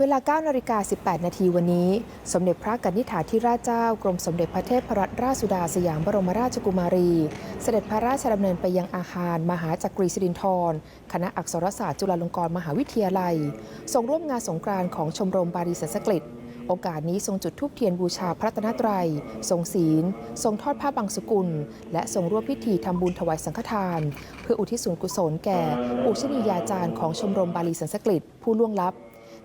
เวลา9นาฬิกา18 นาทีวันนี้ สมเด็จพระกนิษฐาธิราชเจ้ากรมสมเด็จพระเทพรัตนราชสุดาสยามบรมราชกุมารี เสด็จพระราชดำเนินไปยังอาคาร มหาจักรีสิรินธรคณะอักษรศาสตร์จุฬาลงกรณ์มหาวิทยาลัย ทรงร่วมงานสงกรานต์ของชมรมบาลีสันสกฤตโอกาสนี้ทรงจุดธูปเทียนบูชาพระตนตรัย ทรงศีล ทรงทอดผ้าบางสกุล และทรงร่วมพิธีทำบุญถวายสังฆทาน เพื่ออุทิศส่วนกุศลแก่ อุชนียาจารย์ของชมรมบาลีสันสกฤต ผู้ล่วงลับ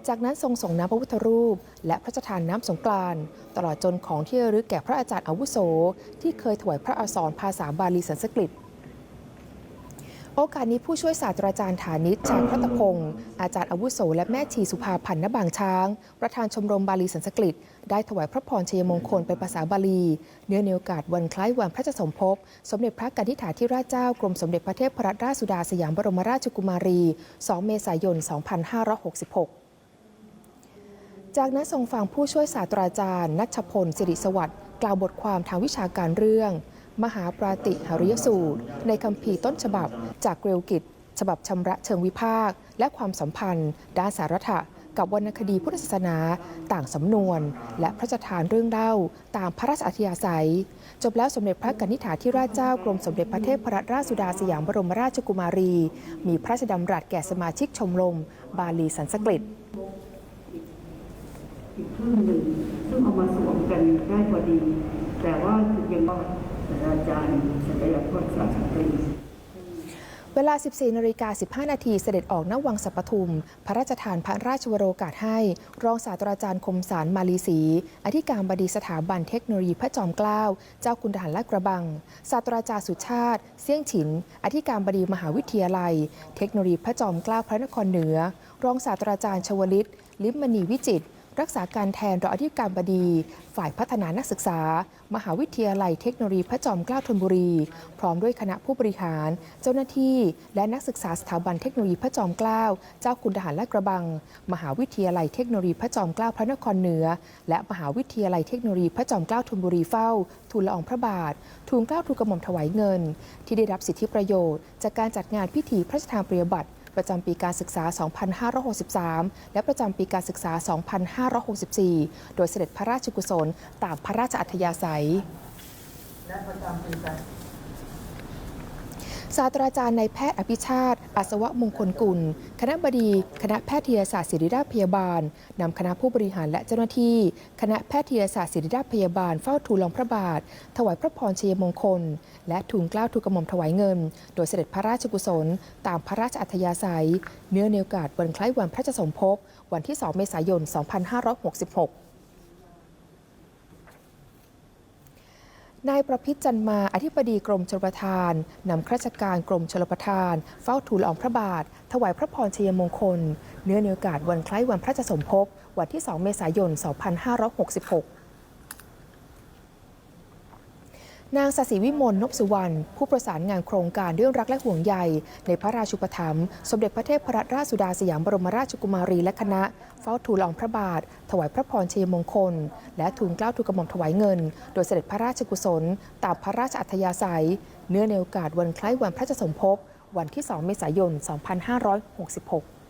จากนั้นทรงส่งน้ำพระพุทธรูป และพระราชทานน้ำสงกรานตลอดจนของที่ระลึกแก่พระอาจารย์อาวุโส ที่เคยถวายพระอักษรภาษาบาลีสันสกฤตโอกาสนี้ผู้ช่วยศาสตราจารย์ฐานิชชาญพัตพงศ์อาจารย์อาวุโส และแม่ชีสุภาพันธ์ณบางช้าง ประธานชมรมบาลีสันสกฤต ได้ถวายพระพรชัยมงคลเป็นภาษาบาลี เนื่องในโอกาสวันคล้ายวันพระเจ้าสมภพ สมเด็จพระกนิษฐาธิราชเจ้ากรมสมเด็จพระเทพรัตนราชสุดาสยามบรมราชกุมารี 2 เมษายน 2566 จากนั้นทรงฟังผู้ช่วยศาสตราจารย์นัชพลสิริสวัสดิ์กล่าวบทความทางวิชาการเรื่อง มหาปราติหริยสูตร ในคำพีร์ต้นฉบับ จากเกรลกิจฉบับชำระเชิงวิพากษ์และความสัมพันธ์ ด้านสารถะกับวรรณคดีพุทธศาสนา ต่างสำนวน และพระราชทานเรื่องเล่า ตามพระราชอัธยาศัย จบแล้วสมเด็จพระกนิษฐาธิราชเจ้ากรมสมเด็จพระเทพรัตนราชสุดาสยามบรมราชกุมารี มีพระราชดำรัสแก่สมาชิกชมรม บาลีสันสกฤต อีกครึ่งหนึ่งซึ่งเอามาสวมกันได้พอดี แต่ว่ายังว่าอาจารย์ศัลยพจน์ศาสตรีเวลา 14นาฬิกา15 นาทีเสด็จออกณวังสัปทุม พระราชทานพระราชวโรกาสให้ รองศาสตราจารย์คมสารมาลีศรีอธิการบดีสถาบันเทคโนโลยีพระจอมเกล้า เจ้าคุณทหารลาดกระบัง ศาสตราจารย์สุชาติ เสี่ยงฉิน อธิการบดีมหาวิทยาลัย เทคโนโลยีพระจอมเกล้าพระนครเหนือ รองศาสตราจารย์ชวลิต ลิมมณีวิจิตร รักษาการแทนรองอธิการบดี ฝ่ายพัฒนานักศึกษา มหาวิทยาลัยเทคโนโลยีพระจอมเกล้าธนบุรี พร้อมด้วยคณะผู้บริหาร เจ้าหน้าที่ และนักศึกษาสถาบันเทคโนโลยีพระจอมเกล้าเจ้าคุณทหารลาดกระบัง มหาวิทยาลัยเทคโนโลยีพระจอมเกล้าพระนครเหนือ และมหาวิทยาลัยเทคโนโลยีพระจอมเกล้าธนบุรีเฝ้าทูลละอองพระบาททูลเกล้าทูลกระหม่อมถวายเงิน ที่ได้รับสิทธิประโยชน์ จากการจัดงานพิธีพระราชทานปริยบัตร ประจำปีการศึกษา 2563 และประจำปีการศึกษา 2564 โดยเสด็จพระราชกุศลตามพระราชอัธยาศัย ศาสตราจารย์นายแพทย์อภิชาติ อัศวมงคลกุล คณะบดี คณะแพทยศาสตร์ศิริราชพยาบาลนำคณะผู้บริหารและเจ้าหน้าที่ คณะแพทยศาสตร์ศิริราชพยาบาลเฝ้าทูลลองพระบาท ถวายพระพรชัยมงคล และทูลเกล้าทูลกระหม่อมถวายเงิน โดยเสด็จพระราชกุศล ตามพระราชอัธยาศัย เนื่องในโอกาสวันคล้ายวันพระเจ้าสมภพวันที่ 2 เมษายน 2566 นายประพิษจันมา อธิบดีกรมชลประทาน นำข้าราชการกรมชลประทาน เฝ้าทูลละอองพระบาท ถวายพระพรชัยมงคล เนื่องในโอกาสวันคล้ายวันพระจสมภพ วันที่ 2 เมษายน 2566 นางสศิวิมลนพสุวรรณผู้ประสานงานโครงการเรื่องรักและห่วงใยในพระราชูปถัมภ์สมเด็จพระเทพรัตนราชสุดาสยามบรมราชกุมารีและคณะ เฝ้าทูลลองพระบาท ถวายพระพรชัยมงคล และทูลเกล้าทูลกระหม่อมถวายเงิน โดยเสด็จพระราชกุศล ตามพระราชอัธยาศัย เนื่องในโอกาสวันคล้ายวันพระเจ้าสมภพวันที่ 2 เมษายน 2566